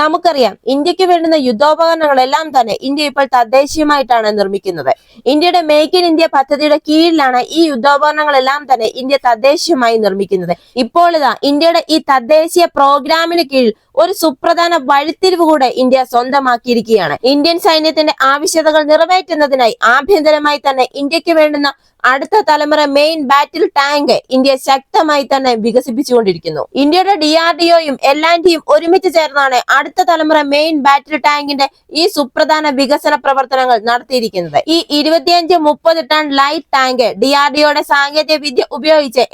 നമുക്കറിയാം ഇന്ത്യയ്ക്ക് വേണ്ടുന്ന യുദ്ധോപകരണങ്ങളെല്ലാം തന്നെ ഇന്ത്യ ഇപ്പോൾ തദ്ദേശീയമായിട്ടാണ് നിർമ്മിക്കുന്നത്. ഇന്ത്യയുടെ മേക്ക് ഇൻ ഇന്ത്യ പദ്ധതിയുടെ കീഴിലാണ് ഈ യുദ്ധോപകരണങ്ങളെല്ലാം തന്നെ ഇന്ത്യ തദ്ദേശീയമായി നിർമ്മിക്കുന്നത്. ഇപ്പോൾ ഇതാ ഇന്ത്യയുടെ ഈ തദ്ദേശീയ പ്രോഗ്രാമിന് കീഴിൽ ഒരു സുപ്രധാന വഴിത്തിരിവ് കൂടെ ഇന്ത്യ സ്വന്തമാക്കിയിരിക്കുകയാണ്. ഇന്ത്യൻ സൈന്യത്തിന്റെ ആവശ്യതകൾ നിറവേറ്റുന്നതിനായി ആഭ്യന്തരമായി തന്നെ ഇന്ത്യയ്ക്ക് വേണ്ടുന്ന അടുത്ത തലമുറ മെയിൻ ബാറ്റിൽ ടാങ്ക് ഇന്ത്യ ശക്തമായി തന്നെ വികസിപ്പിച്ചുകൊണ്ടിരിക്കുന്നു. ഇന്ത്യയുടെ ഡി ആർ ഡിഒയും എൽ ആൻഡിയും ഒരുമിച്ച് ചേർന്നാണ് അടുത്ത തലമുറ മെയിൻ ബാറ്ററി ടാങ്കിന്റെ ഈ സുപ്രധാന വികസന പ്രവർത്തനങ്ങൾ നടത്തിയിരിക്കുന്നത്. ഈ ഇരുപത്തിയഞ്ച് മുപ്പത് ton light tank D R സാങ്കേതിക വിദ്യ ഉപയോഗിച്ച്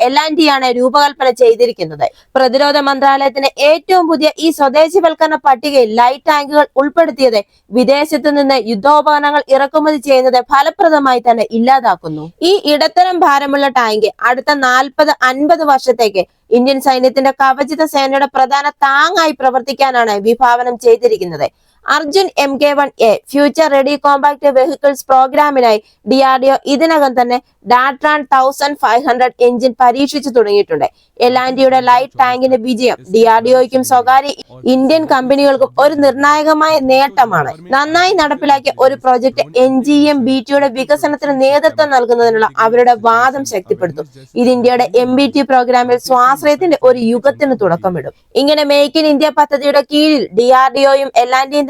ആണ് രൂപകൽപ്പന ചെയ്തിരിക്കുന്നത്. പ്രതിരോധ മന്ത്രാലയത്തിന്റെ ഏറ്റവും പുതിയ ഈ സ്വദേശിവൽക്കരണ പട്ടികയിൽ ലൈറ്റ് ടാങ്കുകൾ ഉൾപ്പെടുത്തിയത് വിദേശത്ത് നിന്ന് യുദ്ധോപകരണങ്ങൾ ഇറക്കുമതി ചെയ്യുന്നത് ഫലപ്രദമായി തന്നെ ഇല്ലാതാക്കുന്നു. ഈ ഇടത്തരം ഭാരമുള്ള ടാങ്ക് അടുത്ത നാൽപ്പത് അൻപത് വർഷത്തേക്ക് ഇന്ത്യൻ സൈന്യത്തിന്റെ കവചിത സേനയുടെ പ്രധാന താങ്ങായി പ്രവർത്തിക്കാനാണ് വിഭാവനം ചെയ്തിരിക്കുന്നത്. Arjun M K one A future ready compact vehicles പ്രോഗ്രാമിനായി ഡിആർഡിഒ ഇതിനകം തന്നെ Datran thousand five hundred engine പരീക്ഷിച്ചു തുടങ്ങിയിട്ടുണ്ട്. എലാൻഡിയുടെ ലൈറ്റ് ടാങ്കിന്റെ വിജയം ഡിആർഡിഒയ്ക്കും സ്വകാര്യ ഇന്ത്യൻ കമ്പനികൾക്കും ഒരു നിർണായകമായ നേട്ടമാണ്. നന്നായി നടപ്പിലാക്കിയ ഒരു project N G M B ടിയുടെ വികസനത്തിന് നേതൃത്വം നൽകുന്നതിനുള്ള അവരുടെ വാദം ശക്തിപ്പെടുത്തും. ഇത് ഇന്ത്യയുടെ എം ബി ടി പ്രോഗ്രാമിൽ സ്വാശ്രയത്തിന്റെ ഒരു യുഗത്തിന് തുടക്കമിടും. ഇങ്ങനെ മേക്ക് ഇൻ ഇന്ത്യ പദ്ധതിയുടെ കീഴിൽ ഡിആർഡിഒയും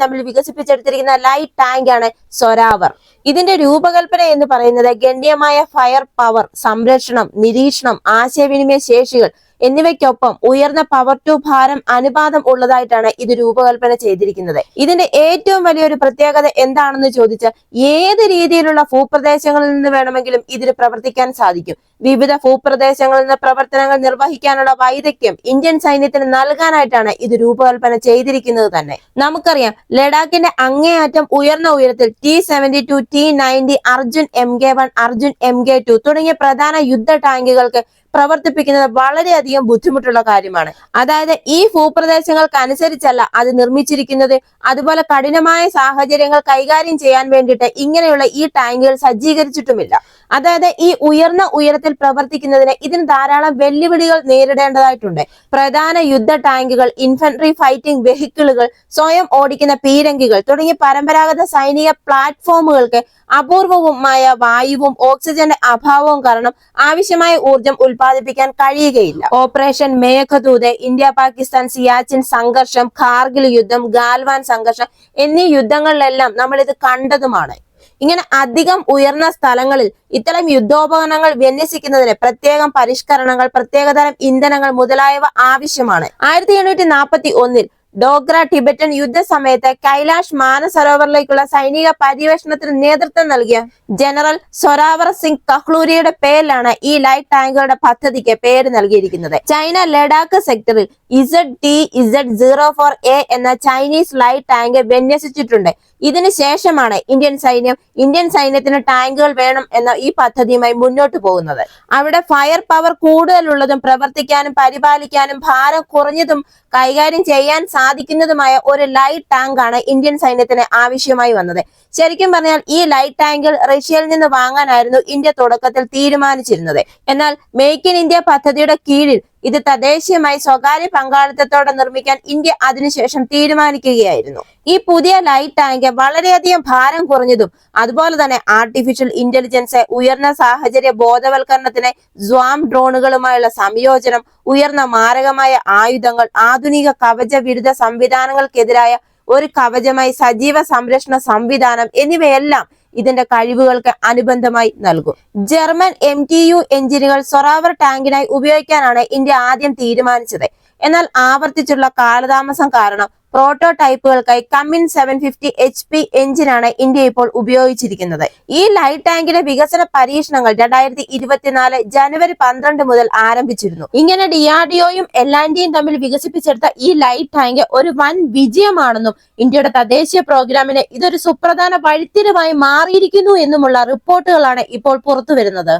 ആർ തമ്മിൽ വികസിപ്പിച്ചെടുത്തിരിക്കുന്ന ലൈറ്റ് ടാങ്ക് ആണ് സൊരാവർ. ഇതിന്റെ രൂപകൽപ്പന എന്ന് പറയുന്നത് ഗണ്യമായ ഫയർ പവർ സംരക്ഷണം നിരീക്ഷണം ആശയവിനിമയ ശേഷികൾ എന്നിവയ്ക്കൊപ്പം ഉയർന്ന പവർ ടു ഭാരം അനുപാതം ഉള്ളതായിട്ടാണ് ഇത് രൂപകൽപ്പന ചെയ്തിരിക്കുന്നത്. ഇതിന്റെ ഏറ്റവും വലിയൊരു പ്രത്യേകത എന്താണെന്ന് ചോദിച്ചാൽ ഏത് രീതിയിലുള്ള ഭൂപ്രദേശങ്ങളിൽ നിന്ന് വേണമെങ്കിലും ഇതിന് പ്രവർത്തിക്കാൻ സാധിക്കും. വിവിധ ഭൂപ്രദേശങ്ങളിൽ നിന്ന് പ്രവർത്തനങ്ങൾ നിർവഹിക്കാനുള്ള വൈദഗ്ധ്യം ഇന്ത്യൻ സൈന്യത്തിന് നൽകാനായിട്ടാണ് ഇത് രൂപകൽപ്പന ചെയ്തിരിക്കുന്നത് തന്നെ. നമുക്കറിയാം ലഡാക്കിന്റെ അങ്ങേയറ്റം ഉയർന്ന ഉയരത്തിൽ T seventy two T ninety Arjun M K one Arjun M K two തുടങ്ങിയ പ്രധാന യുദ്ധ ടാങ്കുകൾക്ക് പ്രവർത്തിപ്പിക്കുന്നത് വളരെയധികം ബുദ്ധിമുട്ടുള്ള കാര്യമാണ്. അതായത് ഈ ഭൂപ്രദേശങ്ങൾക്ക് അനുസരിച്ചല്ല അത് നിർമ്മിച്ചിരിക്കുന്നത്. അതുപോലെ കഠിനമായ സാഹചര്യങ്ങൾ കൈകാര്യം ചെയ്യാൻ വേണ്ടിയിട്ട് ഇങ്ങനെയുള്ള ഈ ടാങ്കുകൾ സജ്ജീകരിച്ചിട്ടുമില്ല. അതായത് ഈ ഉയർന്ന ഉയരത്തിൽ പ്രവർത്തിക്കുന്നതിന് ഇതിന് ധാരാളം വെല്ലുവിളികൾ നേരിടേണ്ടതായിട്ടുണ്ട്. പ്രധാന യുദ്ധ ടാങ്കുകൾ ഇൻഫൻട്രി ഫൈറ്റിംഗ് വെഹിക്കിളുകൾ സ്വയം ഓടിക്കുന്ന പീരങ്കികൾ തുടങ്ങിയ പരമ്പരാഗത സൈനിക പ്ലാറ്റ്ഫോമുകൾക്ക് അപൂർവവുമായ വായുവും ഓക്സിജന്റെ അഭാവവും കാരണം ആവശ്യമായ ഊർജം ഉൽപ്പാദിപ്പിക്കാൻ കഴിയുകയില്ല. ഓപ്പറേഷൻ മേഘദൂത് ഇന്ത്യ പാകിസ്ഥാൻ സിയാച്ചിൻ സംഘർഷം കാർഗിൽ യുദ്ധം ഗാൽവാൻ സംഘർഷം എന്നീ യുദ്ധങ്ങളിലെല്ലാം നമ്മൾ ഇത് കണ്ടതുമാണ്. ഇങ്ങനെ അധികം ഉയർന്ന സ്ഥലങ്ങളിൽ ഇത്തരം യുദ്ധോപകരണങ്ങൾ വിന്യസിക്കുന്നതിന് പ്രത്യേകം പരിഷ്കരണങ്ങൾ പ്രത്യേകതരം ഇന്ധനങ്ങൾ മുതലായവ ആവശ്യമാണ്. ആയിരത്തി എണ്ണൂറ്റി നാൽപ്പത്തി ഒന്നിൽ ഡോഗ്ര ടിബറ്റൻ യുദ്ധസമയത്ത് കൈലാഷ് മാനസരോവറിലേക്കുള്ള സൈനിക പര്യവേഷണത്തിന് നേതൃത്വം നൽകിയ ജനറൽ സൊറാവർ സിംഗ് കഹ്ലൂരിയുടെ പേരിലാണ് ഈ ലൈറ്റ് ടാങ്കുകളുടെ പദ്ധതിക്ക് പേര് നൽകിയിരിക്കുന്നത്. ചൈന ലഡാക്ക് സെക്ടറിൽ Z T Z zero four A എന്ന ചൈനീസ് ലൈറ്റ് ടാങ്ക് വിന്യസിച്ചിട്ടുണ്ട്. ഇതിനു ശേഷമാണ് ഇന്ത്യൻ സൈന്യം ഇന്ത്യൻ സൈന്യത്തിന് ടാങ്കുകൾ വേണം എന്ന ഈ പദ്ധതിയുമായി മുന്നോട്ട് പോകുന്നത്. അവിടെ ഫയർ പവർ കൂടുതലുള്ളതും പ്രവർത്തിക്കാനും പരിപാലിക്കാനും ഭാരം കുറഞ്ഞതും കൈകാര്യം ചെയ്യാൻ സാധിക്കുന്നതുമായ ഒരു ലൈറ്റ് ടാങ്ക് ആണ് ഇന്ത്യൻ സൈന്യത്തിന് ആവശ്യമായി വന്നത്. ശരിക്കും പറഞ്ഞാൽ ഈ ലൈറ്റ് ടാങ്കിൽ റഷ്യയിൽ നിന്ന് വാങ്ങാനായിരുന്നു ഇന്ത്യ തുടക്കത്തിൽ തീരുമാനിച്ചിരുന്നത്. എന്നാൽ മേക്ക് ഇൻ ഇന്ത്യ പദ്ധതിയുടെ കീഴിൽ ഇത് തദ്ദേശീയമായി സ്വകാര്യ പങ്കാളിത്തത്തോടെ നിർമ്മിക്കാൻ ഇന്ത്യ അതിനുശേഷം തീരുമാനിക്കുകയായിരുന്നു. ഈ പുതിയ ലൈറ്റ് ടാങ്ക് വളരെയധികം ഭാരം കുറഞ്ഞതും അതുപോലെ തന്നെ ആർട്ടിഫിഷ്യൽ ഇന്റലിജൻസ് ഉയർന്ന സാഹചര്യ ബോധവൽക്കരണത്തിന് സ്വാം ഡ്രോണുകളുമായുള്ള സംയോജനം ഉയർന്ന മാരകമായ ആയുധങ്ങൾ ആധുനിക കവച വിരുദ്ധ സംവിധാനങ്ങൾക്കെതിരായ ഒരു കവചമായി സജീവ സംരക്ഷണ സംവിധാനം എന്നിവയെല്ലാം ഇതിന്റെ കഴിവുകൾക്ക് അനുബന്ധമായി നൽകും. ജർമ്മൻ എം ടി യു എഞ്ചിനുകൾ സൊറാവർ ടാങ്കിനായി ഉപയോഗിക്കാനാണ് ഇന്ത്യ ആദ്യം തീരുമാനിച്ചത്. എന്നാൽ ആവർത്തിച്ചുള്ള കാലതാമസം കാരണം പ്രോട്ടോടൈപ്പുകൾക്കായി Cummins seven fifty H P എഞ്ചിനാണ് ഇന്ത്യ ഇപ്പോൾ ഉപയോഗിച്ചിരിക്കുന്നത്. ഈ ലൈറ്റ് ടാങ്കിന്റെ വികസന പരീക്ഷണങ്ങൾ രണ്ടായിരത്തി ഇരുപത്തിനാല് ജനുവരി പന്ത്രണ്ട് മുതൽ ആരംഭിച്ചിരുന്നു. ഇങ്ങനെ ഡിആർഡിഒയും ആർ എൽ ആൻഡിയും തമ്മിൽ വികസിപ്പിച്ചെടുത്ത ഈ ലൈറ്റ് ടാങ്ക് ഒരു വൻ വിജയമാണെന്നും ഇന്ത്യയുടെ തദ്ദേശീയ പ്രോഗ്രാമിന് ഇതൊരു സുപ്രധാന വഴിത്തിരിവായി മാറിയിരിക്കുന്നു എന്നുമുള്ള റിപ്പോർട്ടുകളാണ് ഇപ്പോൾ പുറത്തു വരുന്നത്